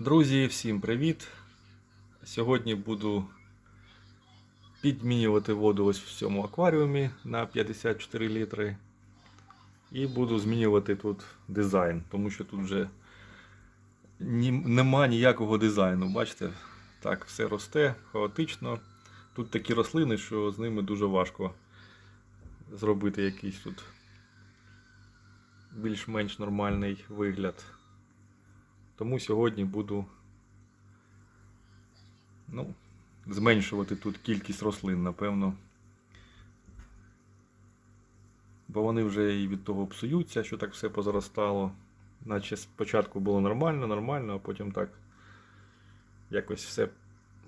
Друзі, всім привіт! Сьогодні буду підмінювати воду ось в цьому акваріумі на 54 літри. І буду змінювати тут дизайн, тому що тут вже нема ніякого дизайну. Бачите, так, все росте хаотично. Тут такі рослини, що з ними дуже важко зробити якийсь тут більш-менш нормальний вигляд. Тому сьогодні буду ну, зменшувати тут кількість рослин, напевно. Бо вони вже і від того псуються, що так все позаростало. Наче спочатку було нормально, нормально, а потім так якось все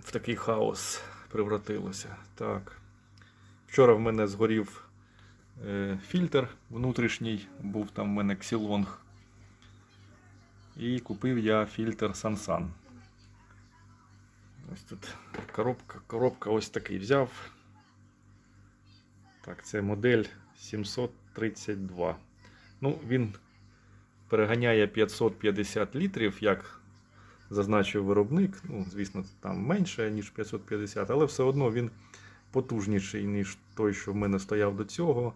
в такий хаос превратилося. Так. Вчора в мене згорів е, фільтр внутрішній, був там в мене ксілонг. І купив я фільтр Sansan. Ось тут коробка, коробка ось такий взяв. Так, це модель 732. Ну, він переганяє 550 літрів, як зазначив виробник. Ну, звісно, там менше, ніж 550, але все одно він потужніший, ніж той, що в мене стояв до цього.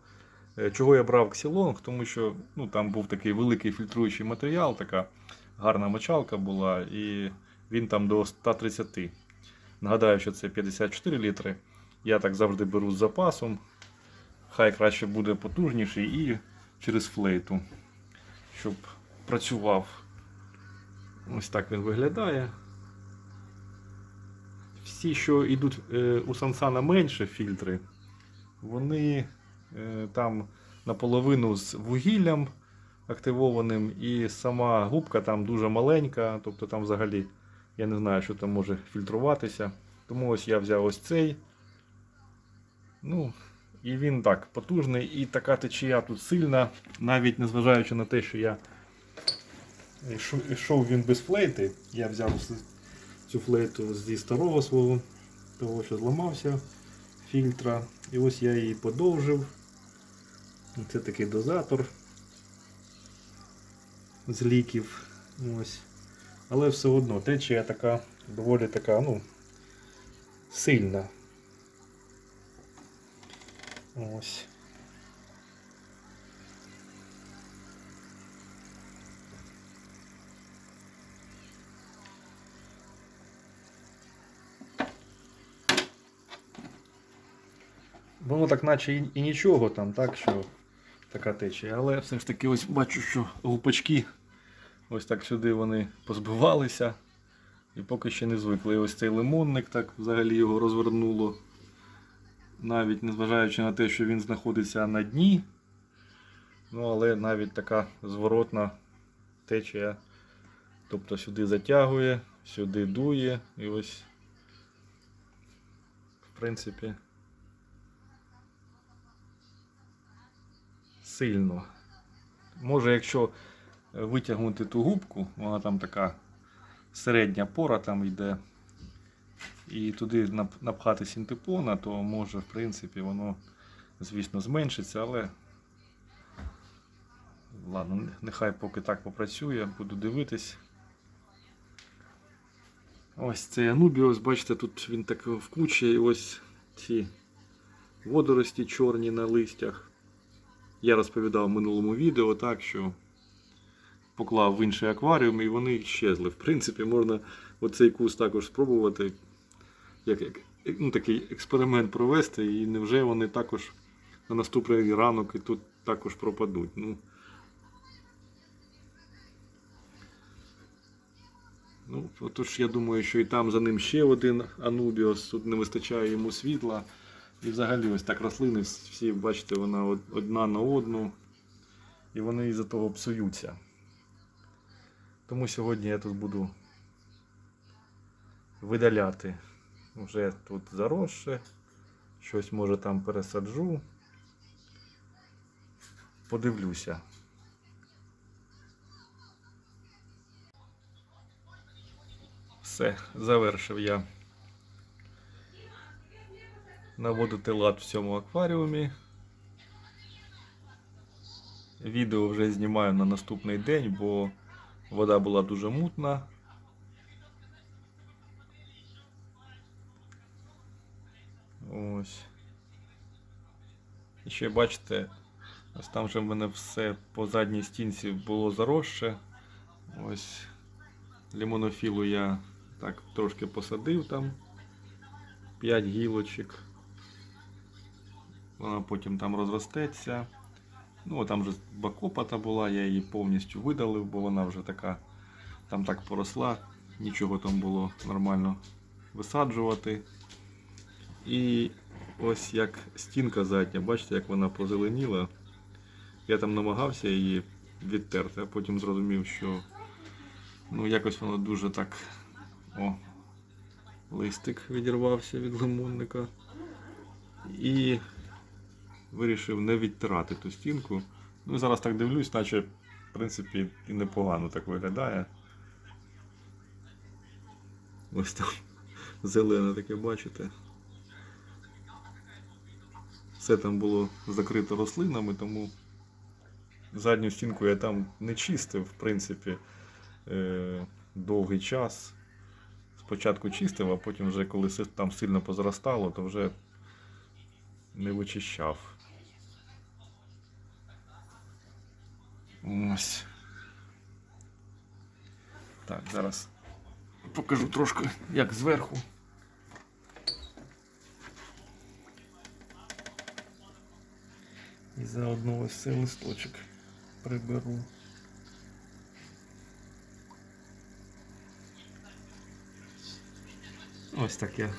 Е, Чого я брав Xilong? Тому що ну, там був такий великий фільтруючий матеріал, така гарна мочалка була, і він там до 130. Нагадаю, що це 54 літри. Я так завжди беру з запасом. Хай краще буде потужніший і через флейту, щоб працював. Ось так він виглядає. Всі, що йдуть е, у Сансана менше фільтри, вони там наполовину з вугіллям активованим, і сама губка там дуже маленька, тобто там взагалі я не знаю, що там може фільтруватися. Тому ось я взяв ось цей. Ну, і він так потужний, і така течія тут сильна, навіть незважаючи на те, що я йшов- йшов він без флейти, я взяв цю флейту зі старого свого, того, що зламався фільтра. І ось я її подовжив. Це такий дозатор з ліків. Ось. Але все одно течія така доволі така, ну, сильна. Ось. Воно так наче і, і нічого там, так що така течія. Але все ж таки ось бачу, що гупачки ось так сюди вони позбивалися. І поки ще не звикли. І ось цей лимонник так взагалі його розвернуло. Навіть незважаючи на те, що він знаходиться на дні. Ну, але навіть така зворотна течія. Тобто сюди затягує, сюди дує і ось, в принципі, сильно. Може, якщо витягнути ту губку, вона там така середня пора там йде, і туди напхати синтепона, то може, в принципі, воно, звісно, зменшиться, але ладно, нехай поки так попрацює, буду дивитись. Ось цей Анубіус, бачите, тут він так в кучі, і ось ці водорості чорні на листях. Я розповідав в минулому відео так, що поклав в інший акваріум і вони щезли. В принципі, можна оцей кус також спробувати, як, як ну, такий експеримент провести, і невже вони також на наступний ранок і тут також пропадуть. Ну, Ну, отож, я думаю, що і там за ним ще один Анубіос, тут не вистачає йому світла. І взагалі ось так рослини всі, бачите, вона одна на одну. І вони із-за того псуються. Тому сьогодні я тут буду видаляти. Вже тут заросше. Щось може там пересаджу. Подивлюся. Все, завершив я наводити лад в цьому акваріумі. Відео вже знімаю на наступний день, бо вода була дуже мутна. Ось. І ще бачите, ось там вже в мене все по задній стінці було заросше. Ось лімонофілу я так трошки посадив там 5 гілочок. Вона потім там розростеться. Ну, там вже бакопата була, я її повністю видалив, бо вона вже така там так поросла, нічого там було нормально висаджувати. І ось як стінка задня, бачите, як вона позеленіла. Я там намагався її відтерти, а потім зрозумів, що ну, якось воно дуже так. О, листик відірвався від лимонника. І вирішив не відтирати ту стінку. Ну і зараз так дивлюсь, наче, в принципі, і непогано так виглядає. Ось там зелене таке, бачите. Все там було закрито рослинами, тому задню стінку я там не чистив, в принципі, е- довгий час. Спочатку чистив, а потім вже коли там сильно позростало, то вже не вичищав. Ось. Так, зараз покажу трошки, як зверху. І заодно ось цей листочок приберу. Ось так я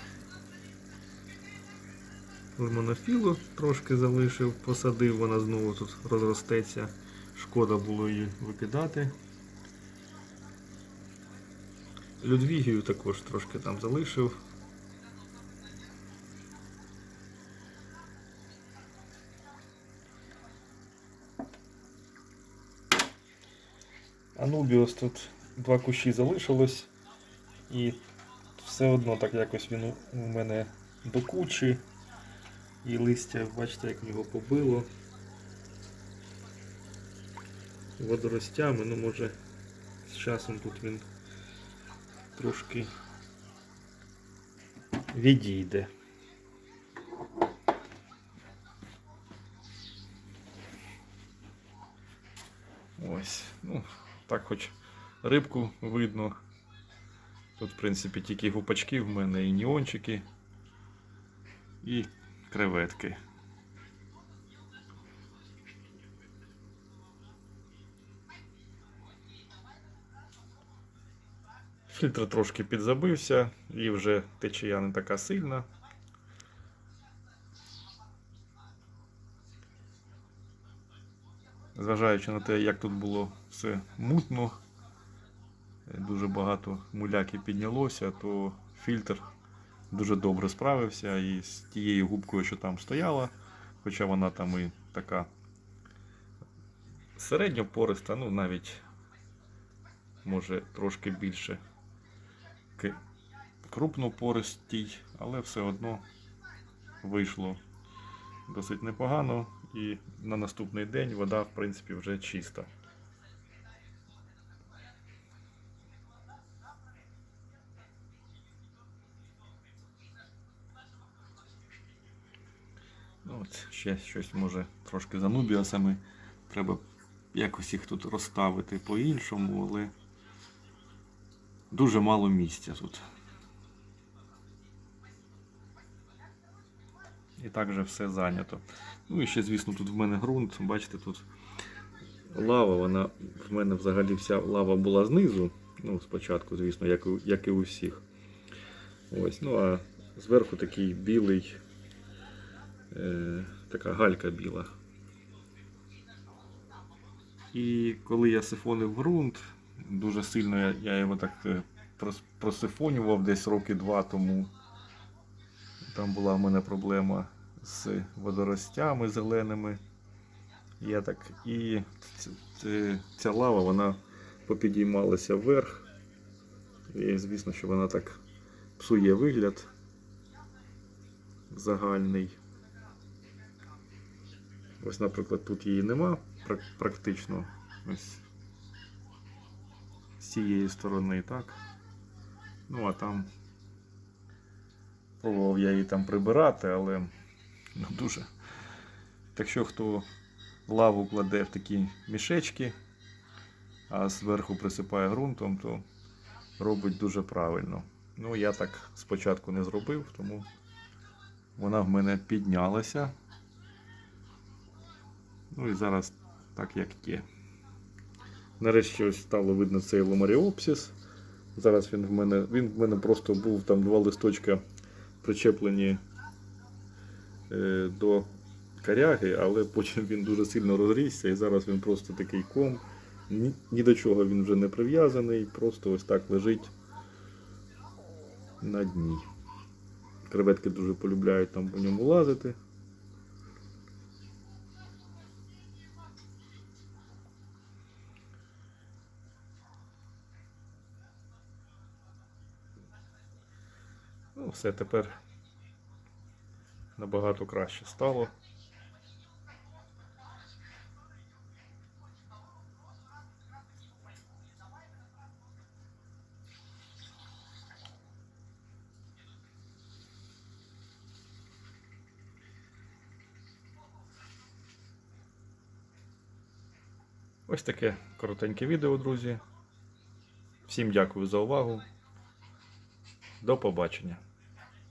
лимонофілу трошки залишив, посадив, вона знову тут розростеться. Шкода було її викидати. Людвігію також трошки там залишив. Анубіус тут два кущі залишилось і все одно так якось він у- мене до кучі. І листя, бачите, як його побило. Водоростями, ну може з часом тут він трошки відійде. Ось, ну, так хоч рибку видно. Тут, в принципі, тільки гупачки в мене і неончики, і креветки. Фільтр трошки підзабився, і вже течія не така сильна. Зважаючи на те, як тут було все мутно, дуже багато муляки піднялося, то фільтр дуже добре справився і з тією губкою, що там стояла, хоча вона там і така середньопориста, ну навіть може трошки більше крупнопористій, але все одно вийшло досить непогано. І на наступний день вода, в принципі, вже чиста. Ну, от ще щось може трошки за нубіасами. Треба якось їх тут розставити по-іншому, але дуже мало місця тут. І так же все зайнято. Ну і ще, звісно, тут в мене ґрунт. Бачите, тут лава, вона в мене взагалі вся лава була знизу. Ну, спочатку, звісно, як, як і у всіх. Ось, ну а зверху такий білий, е, така галька біла. І коли я сифонив ґрунт, дуже сильно я, я його так е, просифонював десь роки два тому. Там була в мене проблема з водоростями зеленими. Я так і ця лава вона попідіймалася вверх. І звісно, що вона так псує вигляд загальний. Ось, наприклад, тут її нема практично. Ось з цієї сторони, так. Ну а там пробував я її там прибирати, але Ну, дуже. Так що хто лаву кладе в такі мішечки, а зверху присипає ґрунтом, то робить дуже правильно. Ну, я так спочатку не зробив, тому вона в мене піднялася. Ну і зараз так як є. Нарешті ось стало видно цей ломаріопсис. Зараз він в мене. Він в мене просто був там два листочка причеплені е, до коряги, але потім він дуже сильно розрісся і зараз він просто такий ком. Ні, ні до чого він вже не прив'язаний, просто ось так лежить на дні. Креветки дуже полюбляють там по ньому лазити. Все тепер набагато краще стало. Ось таке коротеньке відео, друзі. Всім дякую за увагу. До побачення.